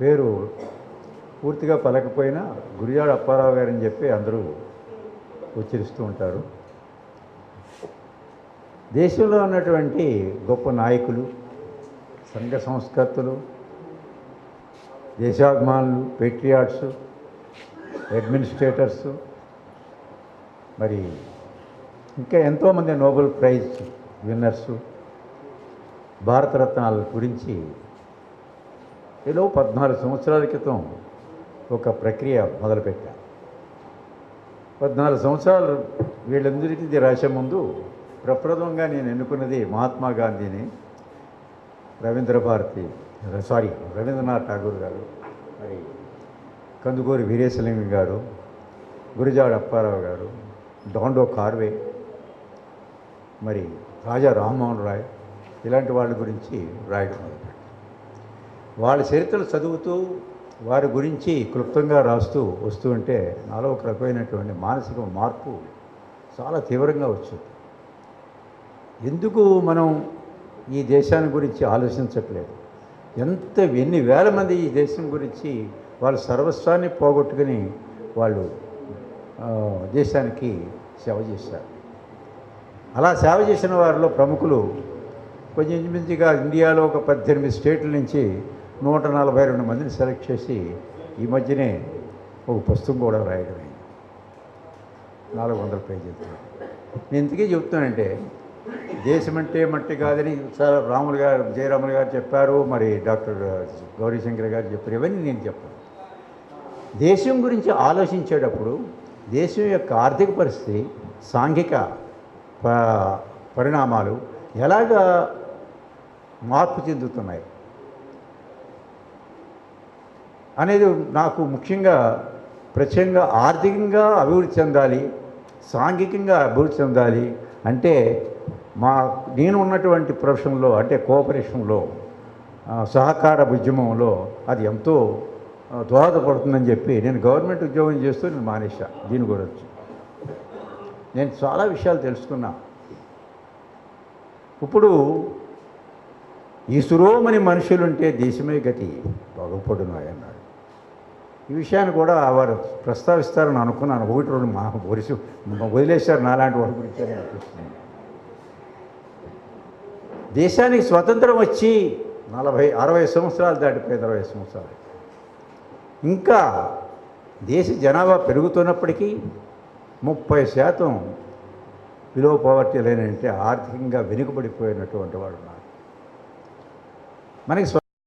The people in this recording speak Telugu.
పేరు పూర్తిగా పలకపోయినా గురియాడ అప్పారావు గారని చెప్పి అందరూ ఉచ్చరిస్తూ ఉంటారు. దేశంలో ఉన్నటువంటి గొప్ప నాయకులు సంఘ సంస్కర్తలు దేశాభిమానులు పేట్రియాట్స్ అడ్మినిస్ట్రేటర్స్ మరి ఇంకా ఎంతోమంది నోబెల్ ప్రైజ్ విన్నర్సు భారతరత్నాల గురించి ఏదో పద్నాలుగు సంవత్సరాల క్రితం ఒక ప్రక్రియ మొదలుపెట్టా. పద్నాలుగు సంవత్సరాలు వీళ్ళందరికీ రాసే ముందు ప్రప్రథమంగా నేను ఎన్నుకున్నది మహాత్మా గాంధీని రవీంద్ర భారతి సారీ రవీంద్రనాథ్ ఠాగూర్ గారు మరి కందుకూరి వీరేశలింగం గారు గురిజాడ అప్పారావు గారు డాండో కార్వే మరి రాజా రామ్మోహన్ రాయ్ ఇలాంటి వాళ్ళ గురించి రాయడం వాళ్ళ చరిత్రలు చదువుతూ వారి గురించి క్లుప్తంగా రాస్తూ వస్తూ ఉంటే నాలో ఒక రకమైనటువంటి మానసిక మార్పు చాలా తీవ్రంగా వచ్చింది. ఎందుకు మనం ఈ దేశాన్ని గురించి ఆలోచించట్లేదు? ఎంత ఎన్ని వేల మంది ఈ దేశం గురించి వాళ్ళ సర్వస్వాన్ని పోగొట్టుకుని వాళ్ళు దేశానికి సేవ చేశారు. అలా సేవ చేసిన వారిలో ప్రముఖులు కొంచెం ఇంచుమించుగా ఇండియాలో ఒక పద్దెనిమిది స్టేట్ల నుంచి నూట నలభై రెండు మందిని సెలెక్ట్ చేసి ఈ మధ్యనే ఒక పుస్తకం కూడా రాయడం అయింది. నాలుగు వందల పేజీలతో. నేను ఇంతకీ చెప్తానంటే దేశం అంటే మట్టి కాదని సార్ రాములు గారు జయరాములు గారు చెప్పారు మరి డాక్టర్ గౌరీశంకర్ గారు చెప్పారు ఇవన్నీ నేను చెప్పాను. దేశం గురించి ఆలోచించేటప్పుడు దేశం యొక్క ఆర్థిక పరిస్థితి సాంఘిక ప- పరిణామాలు ఎలాగా మార్పు చెందుతున్నాయి? అనేది నాకు ముఖ్యంగా ప్రత్యేకంగా ఆర్థికంగా అభివృద్ధి చెందాలి సాంఘికంగా అభివృద్ధి చెందాలి అంటే మా నేను ఉన్నటువంటి ప్రొఫెషన్లో అంటే కోఆపరేషన్లో సహకార ఉద్యమంలో అది ఎంతో దోహదపడుతుందని చెప్పి నేను గవర్నమెంట్ ఉద్యోగం చేస్తూ నేను మానేశా దీని గురించి. నేను చాలా విషయాలు తెలుసుకున్నా. ఇప్పుడు ఈసురోమని మనుషులుంటే దేశమే గతి బాగుపడును ఈ విషయాన్ని కూడా వారు ప్రస్తావిస్తారని అనుకున్నాను. ఒకటి రెండు మా వరిసి వదిలేశారు నాలాంటి వారి. గురించి అని అనిపిస్తుంది దేశానికి స్వతంత్రం వచ్చి నలభై అరవై సంవత్సరాలు దాటిపోయింది అరవై సంవత్సరాలు ఇంకా దేశ జనాభా పెరుగుతున్నప్పటికీ ముప్పై శాతం విలువ పవర్టీ లేనంటే ఆర్థికంగా వెనుకబడిపోయినటువంటి వాడు ఉన్నారు. మనకి